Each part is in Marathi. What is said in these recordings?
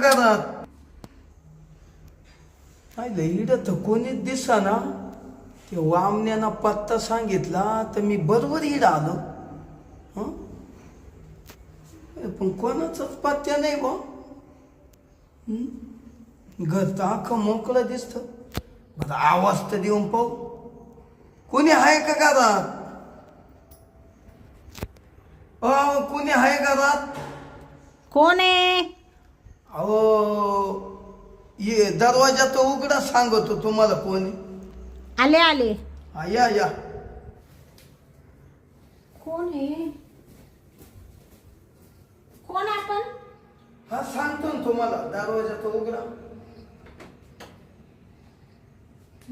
घरात नाही तर कोणीच दिसा ना. ते वामण्यानं पत्ता सांगितला तर मी बरोबर इड आलो. पण कोणाचाच पत्त्या नाही बा. घर तर अख्खं मोकळं दिसत. बरं आवाज तर देऊन पाहू. कोणी आहे का घरात अहो कोणी आहे घरात कोण आहे? अहो ये दरवाजा तो उघडा सांगतो तुम्हाला कोणी? आले आले. हा या या. कोण आहे? कोण आपण? हा सांगतो ना तुम्हाला दरवाजा तो उघडा.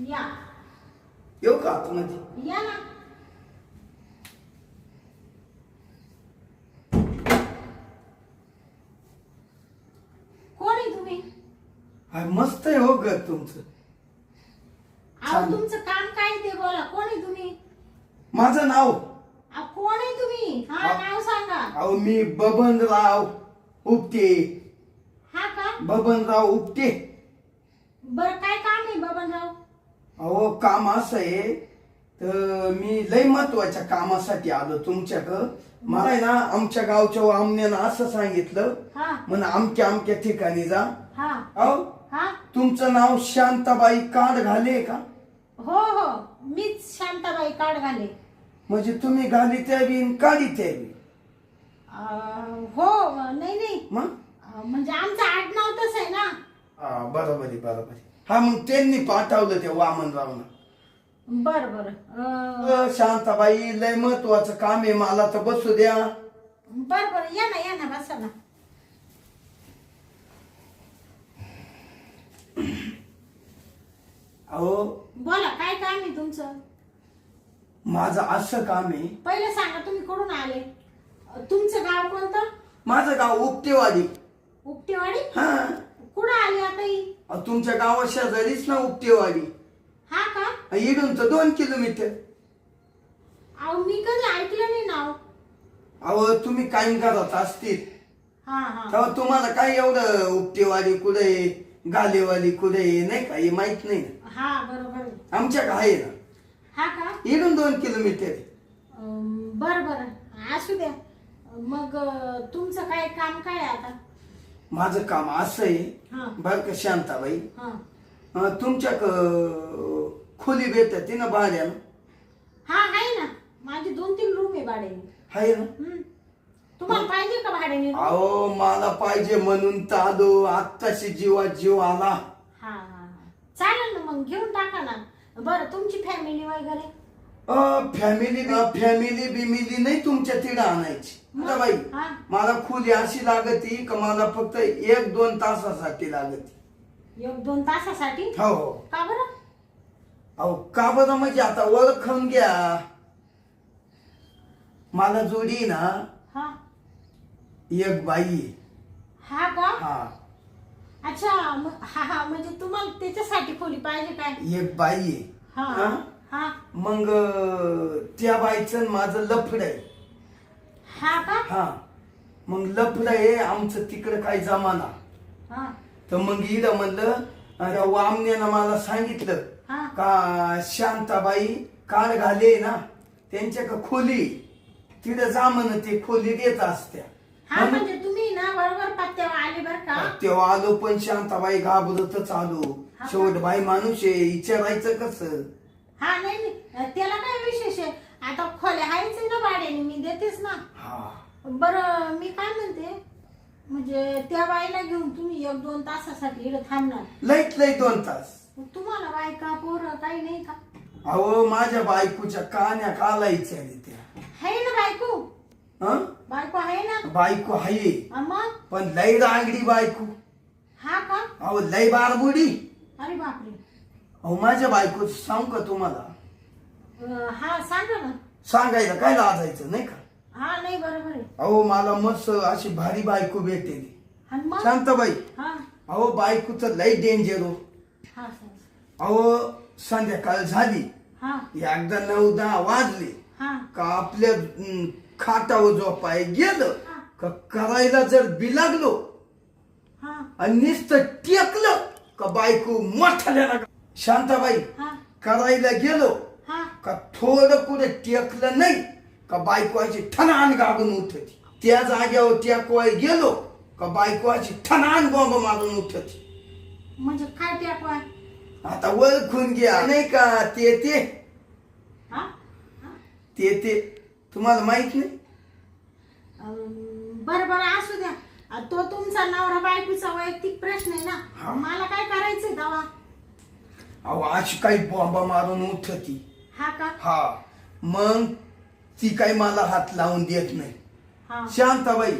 या. येऊ का आतमध्ये? या ना कोण आहे तुम्ही हा मस्त आहे हो घर तुमचं. अहो छान. तुमचं काम काय ते बोला. कोण आहे तुम्ही? माझं नाव. अहो, कोण आहे तुम्ही? हा हा. नाव सांगा. अहो मी बबनराव उपटे. हा का? बबनराव उपटे. बर काय काम आहे बबनराव? अहो काम असं आहे तर मी लय महत्त्वाच्या कामासाठी आलो तुमच्याकडं. मला आहे ना आमच्या गावच्या वामण्यानं असं सांगितलं. हा. म्हण अमक्या अमक्या ठिकाणी जा. हा. अहो हा? तुमचं नाव शांताबाई काड घाले का? हो हो. मीच शांताबाई काढ घाले. म्हणजे तुम्ही घाली त्यावी आणि काढी त्यावी अं, हो. नाही नाही. मग? अं, म्हणजे आमचं आडनाव तसं आहे ना. हा बरोबर आहे बरोबर आहे. हा मग त्यांनी पाठवलं ते वामनरावनं बर बर. अ, शांताबाई लय महत्वाचं काम आहे. मला तर बसू द्या. बर बर. या ना या ना बसा ना. अहो बोला काय काम आहे तुमचं? माझं असं काम आहे. पहिलं सांगा तुम्ही कुठून आले? अं, तुमचं गाव कोणतं? माझं गाव उपटेवाडी उपटेवाडी हा. कुठं आले आता ही? अहो, तुमच्या गावा शेजारीच ना उपटेवाडी हा का? इडून तर दोन किलोमीटर. अहो मी कधी ऐकलं नाही नाव अहो. तुम्ही कायम करत असतील. हा हा. तेव्हा तुम्हाला काय एवढं उपटेवाडी कुठे आहे? गालेवाली कुठे आहे? नाही का? हे माहीत नाही ना. हा बरोबर. आहे. आमच्या ना. हा का? इडून दोन किलोमीटर आहे. अं, बर बर. असू द्या. मग अं, तुमचं काय काम काय आहे आता? माझं काम असं आहे. हा. बरं का शांताबाई? हा. अं, तुमच्या क- खोली भेटते ना भाड्यानं? हा आहे ना. माझी दोन तीन रूम आहे भाड्याने. आहे ना? हम्म. तुम्हाला पाहिजे का भाड्याने? अहो मला पाहिजे म्हणून तर आलो. आत्ताशी जीवात जीव आला. चालेल ना मग घेऊन टाका ना. बरं तुमची फॅमिली वगैरे? फॅमिली फॅमिली बिमिली नाही तुमच्या तिडं आणायची. आता बाई हा. मला खोली अशी लागती का मला फक्त एक दोन तासासाठी लागती. एक दोन तासासाठी? हो हो. का बरं? अहो का बरं म्हणजे आता ओळखून घ्या. मला जोडी ना हा. एक बाई. आहे. हा का? हा. अच्छा मग- हा हा म्हणजे तुम्हाला त्याच्यासाठी खोली पाहिजे काय? एक बाई आहे. हा हा? हा. मग अं, त्या बाईचं आणि माझं लफड आहे. हा का? हा. मग लफड आहे आमचं तिकडं काही जमाना. हा. तर मग इडं म्हणलं अरे वामण्यानं मला सांगितलं हा. का शांताबाई काळ घाले ना त्यांच्या का खोली तिथं जा म्हण ते खोली देत असत्या. हा म्हणजे तुम्ही ना बरोबर पत्त्यावर आले बर का? तेव्हा आलो पण शांताबाई घाबरतच आलो. हा का? शेवट बाई माणूस आहे विचारायचं कसं? हा नाही नाही. त्याला काय विशेष आहे? आता खोल्या आहेच आहे ना भाड्याने? मी देतेच ना. हा. बरं मी काय म्हणते? म्हणजे त्या बाईला घेऊन तुम्ही एक दोन तासासाठी इकडे थांबणार. लईत लई दोन तास. तुम्हाला बायका पोरं काही नाही का? अहो माझ्या बायकोच्या कान्या कालायच्या त्या. आहे ना बायको. हं? बायको आहे ना? बायको आहे. हा मग? पण लई रांगडी बायको. हा का? अहो लई बारबुडी. अरे बापरे. अहो माझ्या बायको सांगू का तुम्हाला? अं, हा सांगा ना. सांगायला काय लाजायचं नाही का? हा नाही बरोबर आहे. अहो मला मस्त अशी भारी बायको भेटते. आणि मग? शांताबाई. हा. अहो बायकोचं लई डेंजर हो. हा. अहो संध्याकाळ झाली. हा. एकदा नऊ दहा वाजले. हा. का आपल्या अं, खाटावर झोपाय गेलं हा. का करायला जर बिलागलो हा. आणि नुसतं टेकलं का बायको मोठ्याला शांताबाई हा. करायला गेलो हा. का थोडं कुठे टेकलं नाही का बायकोची ठणान गागून उठती त्या जागेवर टेकवाय गेलो का बायकोची ठणान बॉम्ब मारून उठती म्हणजे काय टाकवाय? आता ओळखून घ्या नाही का ते ते? ते ते तुम्हाला माहीत नाही? बरं बरं असू द्या. अं, तो तुमचा नवरा बायकोचा वैयक्तिक प्रश्न आहे हा. ना मला काय करायचंय दवा? अहो अशी काही बॉम्ब मारून उठती हा का? हा. मग ती काही मला हात लावून देत नाही. हा. शांताबाई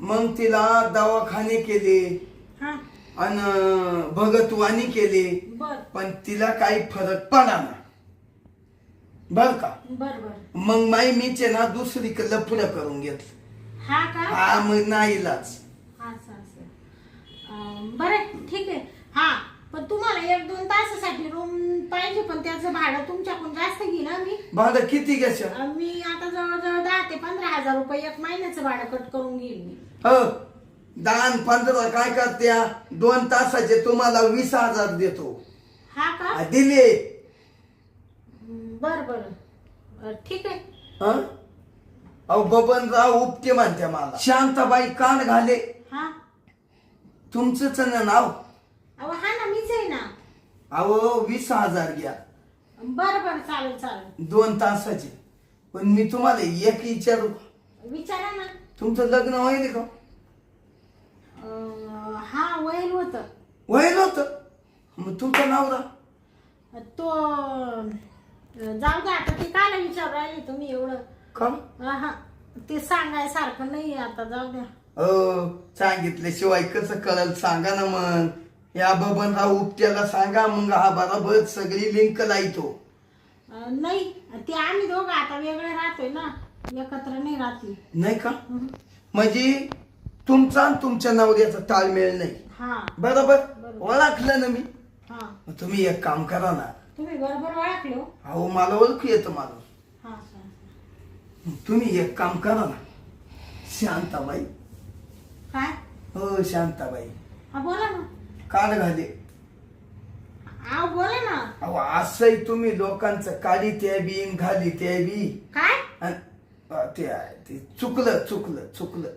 मग तिला दवाखाने केले हा. आणि भगतवानी केले. बर. पण तिला काही फरक पडा ना. बर का? बर बर. मग माई मीचे ना दुसरी लफडं करून घेतलं. हा का? हा मग नाहीलाच असं असं. अं, बरं ठीक आहे. हा पण तुम्हाला एक दोन तासासाठी रूम पाहिजे पण त्याचं भाडं तुमच्याकडून जास्त घेईन हं मी? भाडं किती घ्यायचं अं, मी आता जवळजवळ दहा ते पंधरा हजार रुपये एक महिन्याचं भाडं कट करून घेईन मी. हो दान पंधरा काय करत्या? दोन तासाचे तुम्हाला वीस हजार देतो. हा का? दिले. बर बर. ठीक आहे. हं? अहो बबनराव उपटे म्हणते मला. शांताबाई कान घाले. हा? तुमचंच ना नाव अहो हा ना मीच आहे ना. अहो वीस हजार घ्या. बरं बरं चालेल चालेल. दोन तासाचे. पण मी तुम्हाला एक विचारू. विचारा ना. तुमचं लग्न होईल का? अं, हा वैल होत. होईल होत. मग तुमचं नाव रा तो जाऊ द्या आता ते कायला विचारू राहिले तुम्ही एवढं. का हा ते सांगायसारखं नाही आता जाऊ द्या. अ सांगितल्याशिवाय कसं कळल? सांगा ना मग. या बबनराव उपट्याला सांगा मग हा बरोबर सगळी लिंक लाईतो अं, नाही ते आम्ही दोघं आता वेगळे राहतोय ना एकत्र नाही राहते नाही का? म्हणजे तुमचा आणि तुमच्या नवऱ्याचा ताळमेळ नाही. हा. बरोबर? बरोबर. ओळखलं ना मी? हा. मग तुम्ही एक काम करा ना तुम्ही बरोबर ओळखले हो. अहो मला ओळखू येतं माणूस हा. मग तुम्ही एक काम करा ना. शांताबाई. काय? हो शांताबाई. हा बोला ना. काल घाले. बोला ना. अहो असंही तुम्ही लोकांचं काढी त्या बी न घाली त्या बी काय? अन- अ, ते आहे, ते चुकलं चुकलं चुकलं.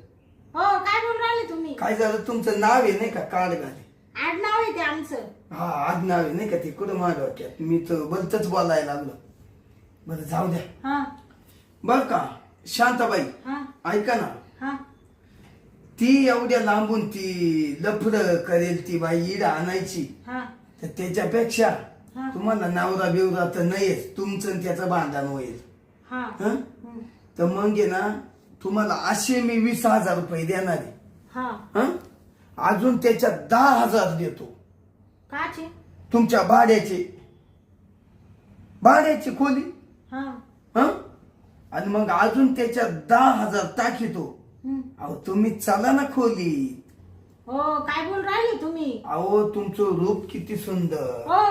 हो काय बोल राहिले तुम्ही? काय झालं? तुमचं नाव आहे नाही का? काळ घाले. आडनाव आहे ते आमचं. हा आज नाव आहे नाही का ते? कुठं माझ्या डोक्यात? मी तर भलतच बोलायला लागलो. बरं जाऊ द्या. हा. बर का? शांताबाई हा. ऐका ना. हा. ती एवढ्या लांबून ती लफड करेल ती बाई इड आणायची. हा. तर त्याच्यापेक्षा हा. तुम्हाला नवरा बिवरा तर नाहीच तुमचं आणि त्याचं भांडण होईल. हा. हं? हं. तर मग आहे ना तुम्हाला असे मी वीस हजार रुपये देणार आहे. हा. हं? अजून त्याच्यात दहा हजार देतो. काचे? तुमच्या भाड्याचे. भाड्याची खोली? हा. हं? आणि मग अजून त्याच्यात दहा हजार टाकीतो. हं. अहो तुम्ही चला ना खोली. हो काय बोल राहिले तुम्ही? अहो तुमचं रूप किती सुंदर. हो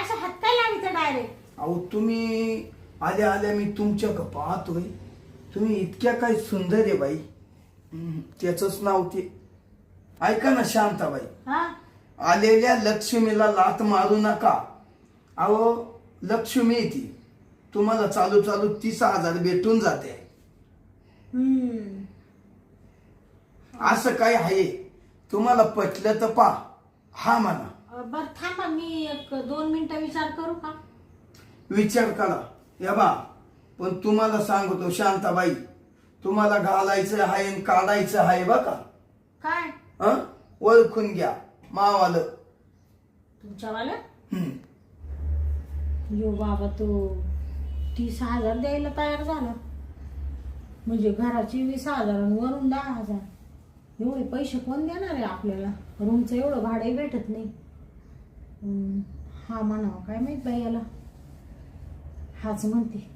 असं हात काय डायरेक्ट अहो तुम्ही आल्या आल्या मी तुमच्या का पाहतोय. तुम्ही इतक्या काय सुंदर आहे बाई. त्याच नाव ते ऐका ना शांताबाई. हा? आलेल्या लक्ष्मीला लात मारू नका. अहो लक्ष्मी आहे ती. तुम्हाला चालू चालू तीस हजार भेटून जाते. हम्म. असं काय आहे? तुम्हाला पटलं तर पा. हा म्हणा. अं, बरं थांबा मी एक दोन मिनिटं विचार करू का? विचार करा. या बा. पण तुम्हाला सांगतो शांताबाई तुम्हाला घालायचं आहे आणि काढायचं आहे बघा. काय? हं? ओळखून घ्या. मावालं. तुमच्यावालं? हं. यो बाबा तो तीस हजार द्यायला तयार झाला. म्हणजे घराची वीस हजार आणि वरून दहा हजार. एवढे पैसे कोण देणार आहे आपल्याला? रूमचं एवढं भाडंही भेटत नाही. हा म्हणावं काय माहीत बाई याला? हाच म्हणते.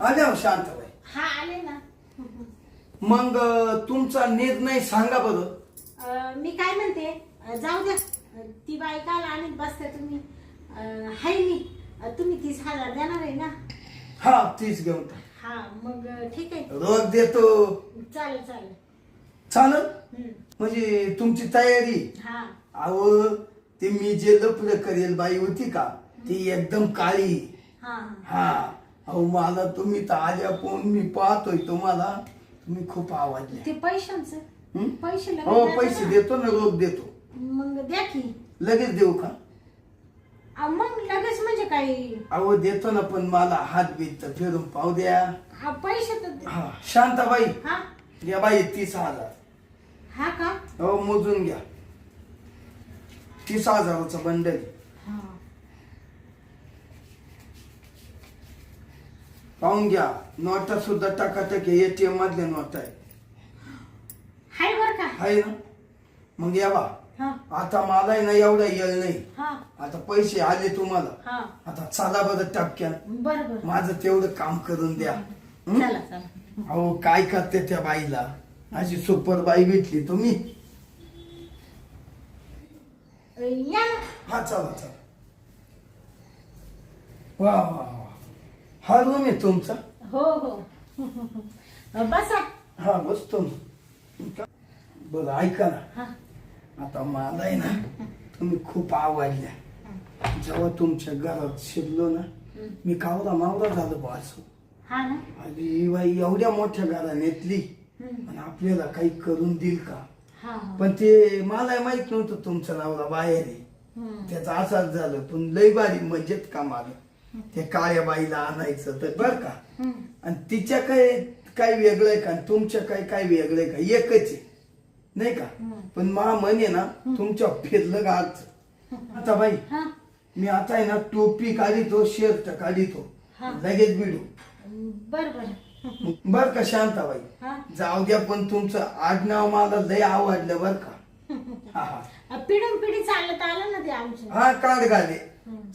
आल्या हो शांताबाई हा आले ना. मग तुमचा निर्णय सांगा बरं. अं, मी काय म्हणते अं, जाऊ द्या. अं, ती बाई काल आणि बसते तुम्ही. अं, हाय मी. अं, तुम्ही तीस हजार देणार आहे ना? हा तीच घेऊन टाक. हा मग ठीक आहे. रोज देतो. चालेल चालेल. चालत हम्म. म्हणजे तुमची तयारी. हा. अहो ते मी जे लपड करेल बाई होती का ती एकदम काळी. हा. हा. अहो मला तुम्ही तर आल्या पण मी पाहतोय तुम्हाला. तुम्ही खूप आवडले. ते पैशांचं. हं? पैसे हो पैसे? देतो ना रोख देतो. मग द्या की. लगेच देऊ का? मग लगेच म्हणजे काय? अहो देतो ना पण मला हात बीत फिरून पाहू द्या. हा पैसे तर हा शांताबाई. हा? या बाई तीस हजार. हा का? हो मोजून घ्या. तीस हजाराचं बंडल हा पाहून घ्या. नोटा सुद्धा टाकाटक एटीएम मधल्या नोटा आहे हाय बर का? आहे ना? मग या बा. हा. आता मला ना एवढा येळ नाही. हा. आता पैसे आले तुम्हाला. हा. आता चला बरं टपक्यात. बर बर. माझं तेवढं काम करून द्या. हं? चला चला. अहो काय करते त्या बाईला? अशी सुपर बाई भेटली तुम्ही? या ना. हा चला चला. वा वा वा. हा रूम आहे तुमचा. हो हो. बसा. हा बसतो बरं ऐका ना. हा. आता मला आहे ना तुम्ही खूप आवडल्या जेव्हा तुमच्या घरात शिरलो ना मी कावरा मावरा झालो बॉस हा ना? आणि बाई एवढ्या मोठ्या घराण्यातली हम्म. आणि आपल्याला काही करून देईल का? पण ते मला माहीत नव्हतं तुमचं नवरा बाहेर आहे. त्याचं असंच झालं. पण लय भारी मजेत काम आलं त्या काळ्या बाईला आणायचं तर बर का. आणि तिच्या काय काय वेगळं आहे का? आणि तुमच्या काय काय वेगळं आहे का? एकच आहे. नाही का. पण मा म्हणे ना तुमच्या फिरलं गाच आता बाई मी आता आहे ना टोपी काढितो शर्ट काढितो. लगेच बिडू बर बर. बर का शांताबाई? जाऊ द्या पण तुमचं आडनाव मला लय आवडलं बर का? हा हा. पिढून पिढी चालत आलं ना ते आमचं. हा काढ गाले.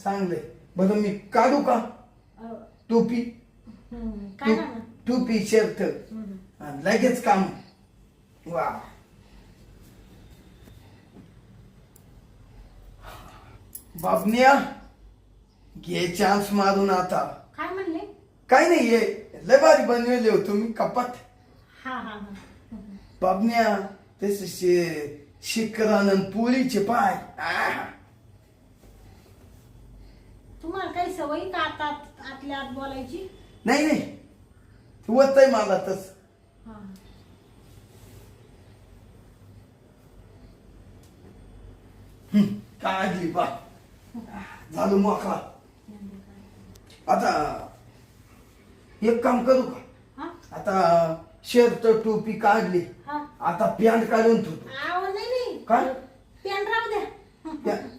चांगले बरं मी काढू का? टोपी. काय ना टोपी शर्ट. आणि लगेच काम. वा. बाबन्या घे चान्स मारून आता. काय म्हणले? काय नाही ये. लय भारी बनवले हो तुम्ही कपात हा हा हा. बाबन्या तसे शे शिकरानंद पोळीचे पाय. आह. तुम्हाला काही सवयी का आता आतल्या आत बोलायची? नाही नाही. होत आहे मला तस. हा. बा. झालं मोकळा. आता एक काम करू का? हा? आता शर्ट टोपी काढली. हा. आता पॅन्ट काढून ठेवतो. नाही नाही. काय? पेन राहू द्या. त्या-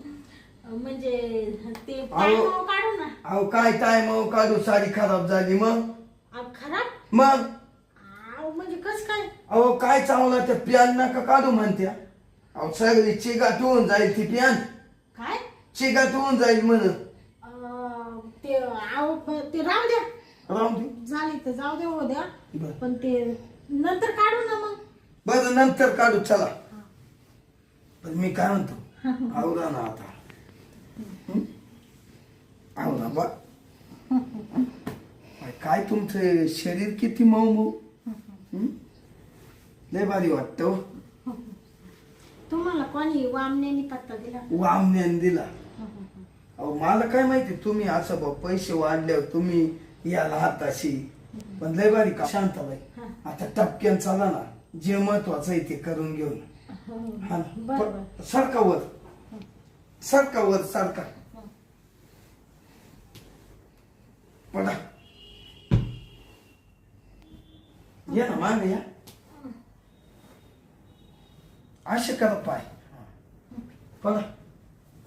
म्हणजे ते काढू ना. अहो काय टाइम काढू? साडी खराब झाली मग. खराब? मग? आव म्हणजे कस काय? अहो काय चांगला त्या पॅन नका काढू म्हणत्या. अहो सगळी चिगाट होऊन जाईल ती पॅन काय? चिगाट होऊन जाईल म्हण. अं, ते आव ते राहू द्या. राहून दे. झाली तर जाऊ द्या हो द्या. बरं. पण ते नंतर काढू ना मग. बरं नंतर काढू चला. पण मी काय म्हणतो? आवरा ना आता. हं? आवरा बा काय तुमचं शरीर किती मऊ मऊ हं? लय भारी वाटतं हो. तुम्हाला कोणी पत्ता दिला? वामण्यान दिला. अहो मला काय माहिती तुम्ही असं बा पैसे वाढल्यावर तुम्ही याला हाताशी. पण लय भारी का? शांताबाई हा. आता टपक्यान चला ना. जे महत्वाचं आहे ते करून घेऊन. हा ना. प- सारखा वर. सारखा वर सारखा. पडा. या ना मागे या. असे करा पाय. पडा.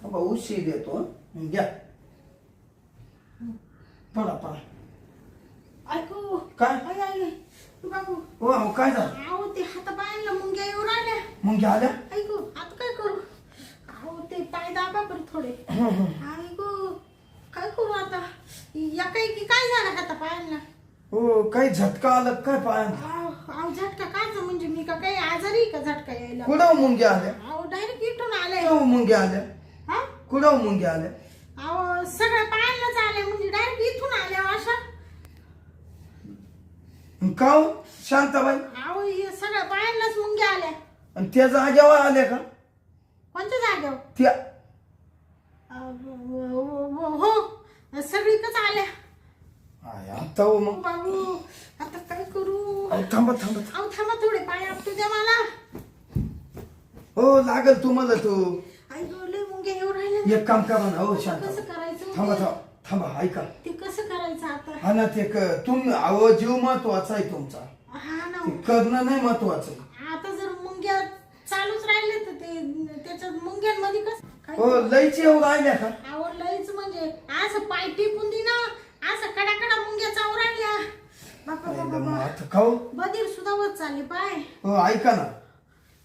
बाबा उशी देतो हं. घ्या. पडा पडा. ऐकू. काय? आय, आय, बाबू. हो काय झालं? ते हाता पायांना मुंग्या येऊ राहिल्या. मग घ्या आल्या ऐकू आता काय करू अहो ते पाय दाबा बरं थोडे. हं, हं. काय करू आता? या काही की काय झालं हाता पायांना? हो काही झटका आला काय पाय अहो झटका काच म्हणजे मी का काही आजारी का झटका यायला? कुठं मुंग्या आल्या? अहो डायरेक्ट इथून आले. कुठं मुंग्या आल्या? हा? मुंग्या आल्या? अहो सगळ्या पायांनाच आले म्हणजे डायरेक्ट इथून आल्या अशा. का हो, शांताबाई? अहो हे सगळ्या बायांनाच मुंग्या आल्या. आणि त्या जाग्यावर आल्या का? कोणत्या जागेवर? त्या हो सगळीकच आल्या. आता हो मग. बाबू आता काय करू? अहो, थांबा थांबा. अहो थांबा थोडे पाय आपटू द्या मला. हो लागल तुम्हाला तो. आई गं, लय मुंग्या येऊ राहिल्या. एक काम करा ना हो शांत. कसं करायचं थांबा थांबा थांबा ऐका. ते कसं करायचं आता? हा ना ते क- तुम अहो जीव महत्त्वाचा आहे तुमचा. हा ना. ते करणं नाही महत्वाचं आहे. आता जर मुंग्या चालूच राहिले तर ते त्याच्यात मुंग्यांमध्ये कसं काय हो लयची येऊ राहिल्या का? आवडलंच म्हणजे. असं पाय टिपून दे ना. असं कडाकडा मुंग्या चावू राहिल्या बापा आईला बापा मग बापा. आता खाऊ. बधीर सुद्धा होत चालले पाय. हो ऐका ना.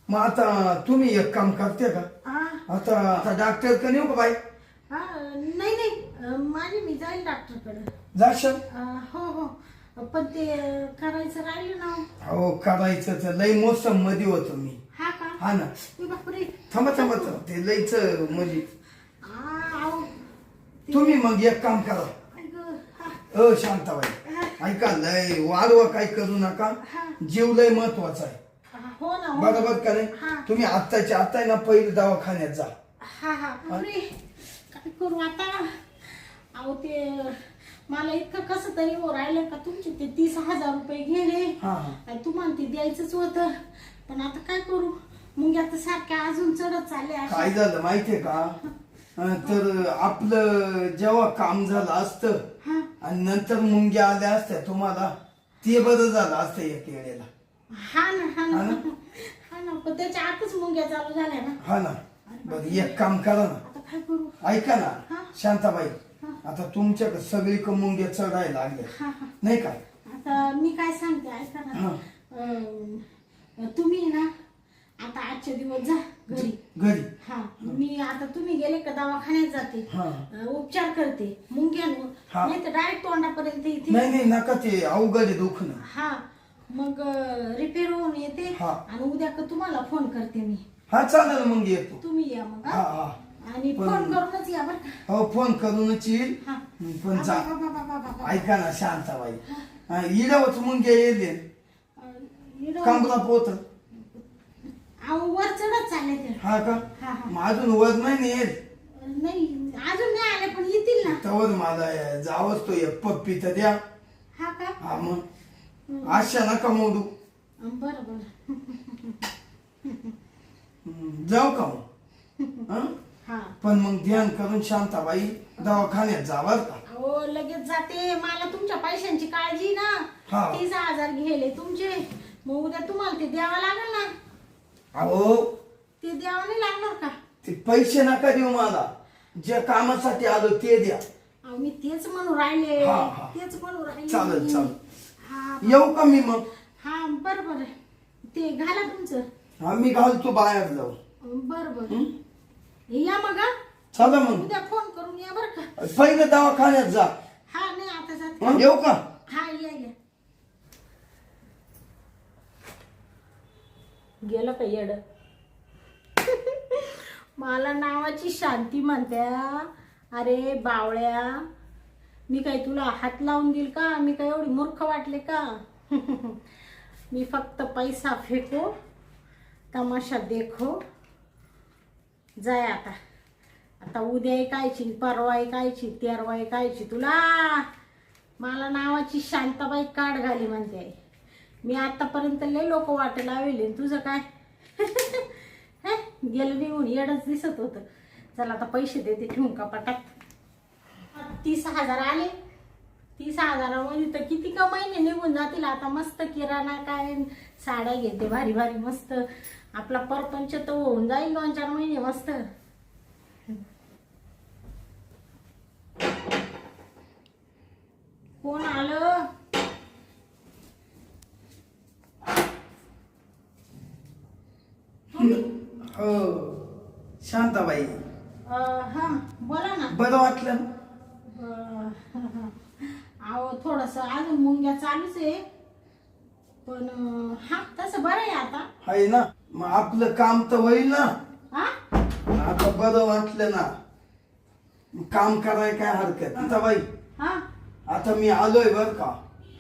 मग आता तुम्ही एक काम करते का? हा आता आता डॉक्टर का नेऊ का बाई? हा नाही नाही. अं, माझी मी जाईल डॉक्टरकडे जाशाल? अं, हो हो. पण ते करायचं राहिलं ना. हो करायचं तर लय मोसममध्ये होतो मी. हा का? हा ना. ए बापरे. थांबा थांबा थांबा. ते लयच म्हणजे. तुम्ही मग एक काम करा. अ शांताबाई ऐका लय वाढवा काय करू नका. जीव लय महत्त्वाचा आहे. हा, हो ना हो. बरोबर का हा. नाही तुम्ही आत्ताच्या आत्ता आहे ना पहिले दवाखान्यात जा. हा हा. बापरे काय करू आता? अहो ते मला इतकं कसं तरी हो राहिलं का तुमचे ते तीस हजार रुपये गेले हा हा. आणि तुम्हाला ते द्यायचंच होतं. पण आता काय करू? मुंग्या तर सारख्या अजून चढत चालले अशा. काय झालं माहितीये का? अं, तर आपलं जेव्हा काम झालं असतं हा. आणि नंतर मुंग्या आल्या असत्या तुम्हाला ते बरं झालं असतं एक वेळेला. हा ना हा ना. हा ना? पण त्याच्या आतच मुंग्या चालू झाल्या ना. हा ना. बरं एक काम करा ना. आता काय करू? ऐका ना. शांताबाई. आता तुमच्याकडे सगळी मुंग्या चढायला लागल्या हा हा. नाही का? आता मी काय सांगते ऐका ना. हा. अं, तुम्ही ना आता आजचे दिवस जा घरी. घरी. हा मी आता तुम्ही गेले का दवाखान्यात जाते. हा. अं, उपचार करते. मुंग्यांवर हा. नाही तर डायरेक्ट तोंडापर्यंत इथे नाही नाही नका ते अवघड आहे दुखणं. हा मग रिपेअर होऊन येते हा. आणि उद्या का तुम्हाला फोन करते मी. हा चालेल मग येतो. तुम्ही या मग हा. हा? हा. आणि पण- फोन करूनच या बरं का. हो फोन करूनच येईल. हा. पण जा. बा- बा- बा- बा- बा- बा. ऐका ना शांताबाई. हा, इडावच मुंग्या येईल. अं, पोत अहो, वर चढत चालले ते. हा का? हा हा. मग अजून वर नाही ना येत नाही अजून नाही आले पण येतील ना. तवर मला जावंच तो एक पप्पी तर द्या. हा का? हा मग. आशा नका मोडू. बरं बरं. हम्म, जाऊ का मग? हं? हा. पण मग ध्यान करून शांताबाई दवाखान्यात जावर का. अहो लगेच जाते. मला तुमच्या पैशांची काळजी ना. हा. तीस हजार घेले तुमचे. मग उद्या तुम्हाला ते द्यावं लागेल ना. अहो ते द्यावं नाही लागणार का? ते पैसे नका देऊ मला. ज्या कामासाठी आलो ते द्या. अहो मी तेच म्हणून राहिले. हा, हा. तेच म्हणून राहिले चालेल, चालेल. हा येऊ का मी मग? हा बरं बरं. ते घाला तुमचं. हा मी घालतो बाहेर जाऊ बरं बरं. या मग हा. चला मग. उद्या फोन करून या बरं का. पहिले दवाखान्यात जा. हा नाही आता जाते. हं? येऊ का? हा या या. गेलं का येड? मला नावाची शांती म्हणत्या. अरे बावळ्या मी काय तुला हात लावून देईल का? मी काय एवढी मूर्ख वाटले का? मी फक्त पैसा फेको तमाशा देखो. जाय आता. आता उद्या ऐकायची परवा ऐकायची तेरवा ऐकायची तुला मला नावाची शांताबाई काढ घाली म्हणते. मी आतापर्यंत लय लोक वाट लावले. तुझं काय? हे, गेलं निघून येडच दिसत होतं. चला आता पैसे देते ठेवून कपाटात तीस हजार आले. तीस हजारामध्ये तर किती का महिने निघून जातील? आता मस्त किराणा काय साड्या घेते भारी भारी मस्त. आपला परपंच तर होऊन जाईल दोन चार महिने मस्त. कोण आलं? हो. शांताबाई. हा बोला ना. बरं वाटलं. अहो थोडस अजून मुंग्या चालूच आहे. पण हा तसं बरं आहे आता. आहे ना. मग आपलं काम तर होईल ना. हा आता बरं वाटलं ना. मग काम कराय काय हरकत. आता बाई हा? आता मी आलोय बर का.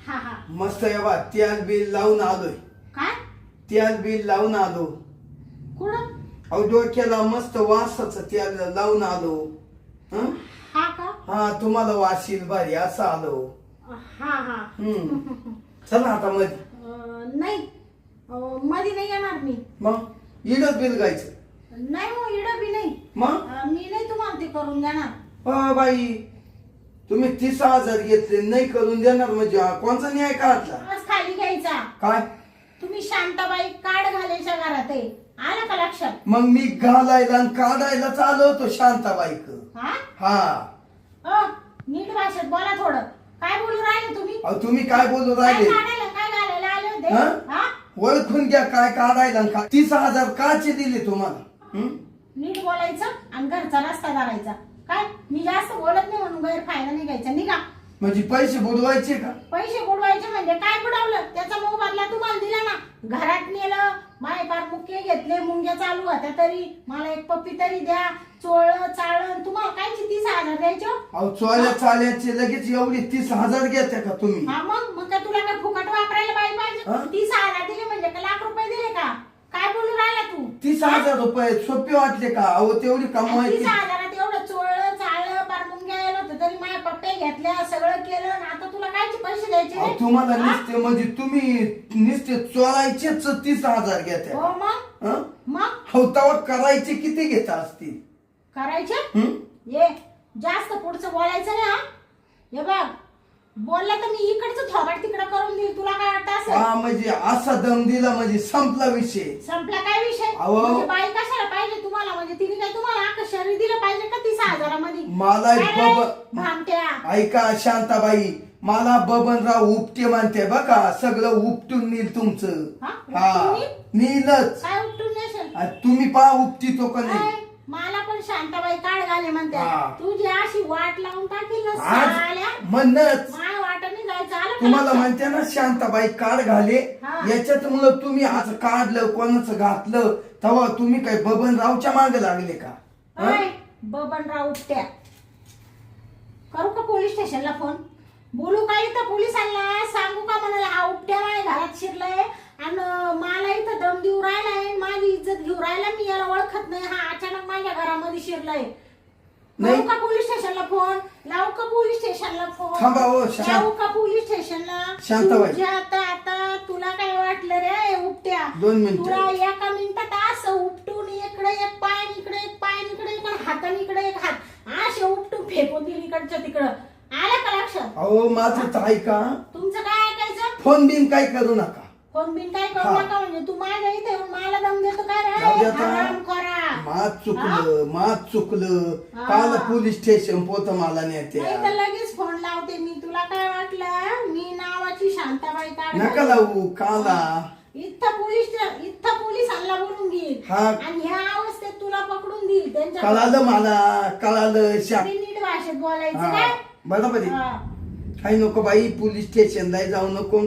हा हा. मस्त येवा तेल बिल लावून आलोय. काय? तेल बिल लावून आलो. कुठं? अहो डोक्याला मस्त वासाचं तेल लावून आलो. हं? हा का? हा तुम्हाला वाशील भारी असं आलो. हा हा. हम्म चला आता अं, नाही. अं, मध्ये नाही येणार मी. मग? इडच बिल गायचं. नाही हो इडं बी नाही. मग? अं, मी नाही तुम्हाला ते करून देणार. अ, बाई तुम्ही तीस हजार घेतले नाही करून देणार म्हणजे हा कोणचा न्याय काढला आज खाली घ्यायचा. काय? तुम्ही शांताबाई काढ आहे आलं का लक्षात? मग मी घालायला आणि काढायला चालू होतो शांताबाईक. हा? हा. अ, नीट भाषेत बोला थोडं. काय बोलू राहिले तुम्ही? अहो तुम्ही काय बोलू काय राहिले? काढायला काय घालायला आले होते? हा? हा? ओळखून घ्या काय काढायला आणि काय. तीस हजार काचे दिले तुम्हाला? हं? नीट बोलायचं आणि घरचा रस्ता धरायचा काय? मी जास्त बोलत नाही म्हणून गैरफायदा नाही घ्यायचा निघा. म्हणजे पैसे बुडवायचे का? पैसे बुडवायचे म्हणजे काय बुडवलं? त्याचा मोबदला तुम्हाला दिला ना. घरात नेलं माय फार मुके घेतले मुंग्या चालू होत्या तरी. मला एक पप्पी तरी द्या. चोळलं चाळलं तुम्हाला कायची तीस हजार द्यायचे? अहो चोल्या चाल्याचे लगेच एवढी तीस हजार घेते का तुम्ही? हा मग? मग काय तुला काय फुकट वापरायला हा? पाहिजे? तीस हजार दिले म्हणजे का लाख रुपये दिले का? काय बोलू राहिला तू? तीस हजार रुपये सोपे वाटले का? अहो तेवढी आणि कमाई तीस हजारात एवढं चोळलं चाळलं पार मुंग्या यायला होतं तरी माझ्या पप्पे घेतल्या सगळं केलं आणि आता तुला कायचे पैसे द्यायचे अहो? तुम्हाला हा? नुसते म्हणजे तुम्ही नुसते चोरायचेच तीस हजार घेते हो मग हं? मग हो तवा करायचे किती घेता असतील करायचे हं? ये जास्त पुढचं बोलायचं नाही हा हे बघ बोलला तर मी इकडचं थोबाड तिकडं करून देईल. तुला काय वाटतं असं? हा म्हणजे असा दम दिला म्हणजे संपला विषय. संपला काय विषय? अहो. म्हणजे बाई कशाला पाहिजे तुम्हाला? म्हणजे तिने काय तुम्हाला अख्खं शरीर दिलं पाहिजे का तीस हजारामध्ये? मला काय रे? बब- भामट्या. ऐका शांताबाई मला बबनराव उपटे म्हणते बघा सगळं उपटून नेईल तुमचं. हा? नेलच काय उपटून आणि तुम्ही पहा उपटी तो का काय? मला पण शांताबाई काढ घाले म्हणते हा. तुझी अशी वाट लावून टाकील ना आज साल्या? म्हणच. माय वाटाने जायचं. आलं का तुम्हाला लक्षात? म्हणते ना शांताबाई काढ घाले. हा. याच्यात मुळे तुम्ही आज काढलं कोणाचं घातलं तेव्हा तुम्ही काय बबनरावच्या मागे लागले का? हं? बबनराव उपट्या. करू का पोलीस स्टेशनला फोन? बोलू का इथं पोलिसांना? सांगू का म्हणाला हा उपट्या माझ्या घरात शिरलाय? आणि मला इथं दम देऊ राहिलाय माझी इज्जत घेऊ राहिला मी याला ओळखत नाही. हा अचानक माझ्या घरामध्ये शिरलाय. नाही. लावू का पोलीस स्टेशनला फोन? लावू का पोलीस स्टेशनला फोन? थांबा हो, शांत- लावू का पोलीस स्टेशनला. तुझ्या आता आता तुला काय वाटलं रे उपट्या? दोन मिनिटं. तुला एका मिनिटात असं उपटून इकडे एक पाय आणि इकडे एक पाय आणि इकडे एक आणि हाताने इकडे एक हात. असे उपटून फेकून दिली इकडच्या तिकडं. आलं का लक्षात? अहो माझं तर ऐका. तुमचं काय ऐकायचं? फोन बिन काय करू नका. फोन बिन काय करू हा. नका म्हणजे तू माझ्या इथे येऊन मला दम देतो काय जाऊ रे मात चुकलं मात चुकलं. हा. काल पोलीस स्टेशन पोत मला नाही तर लगेच फोन लावते मी. तुला काय वाटलं? मी नावाची शांताबाई नका काढ लावू काला. इथं पोलीस इथं पोलिसांना बोलून घेईल हा. आणि ह्या अवस्थेत तुला पकडून देईल. त्यांच्या कळालं मला कळालं नीट भाषेत बोलायचं हा. काय? बरोबर आहे. हा. काही नको बाई पोलीस स्टेशनला जाऊ नको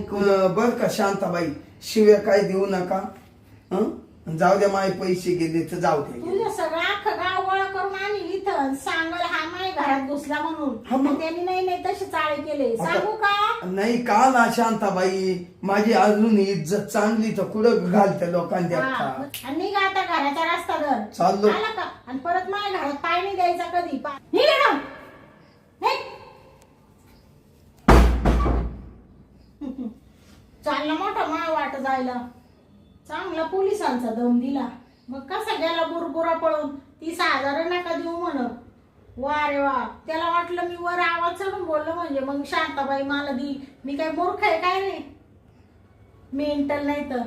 बर का शांताबाई शिव्या काय देऊ नका हं? जाऊ द्या माझे पैसे गेले तर जाऊ दे तुझं सगळं अख्खं गाव गोळा करून आणली इथं सांगल हा माय घरात घुसला म्हणून हा मग. त्यांनी नाही नाही तसे चाळे केले आता- सांगू का नाही का ना शांताबाई माझी अजून इज्जत चांगली तर कुठं घालते लोकांच्या हा. देखता. आणि निघा आता घराचा रस्ता धर चाललो. आला का आणि परत माझ्या घरात पाय नाही द्यायचा कधी पा- निघ इकडं. निघ. चालला मोठा माळ वाट जायला. चांगला पोलिसांचा दम दिला. मग कसा गेला बुरबुरा पळून? ती हजार नका देऊ म्हण वा रे वा. त्याला वाटलं मी वर आवाज चढून बोललो म्हणजे मग शांताबाई मला दी. मी काय मूर्ख आहे काय नाही मेंटल नाही तर.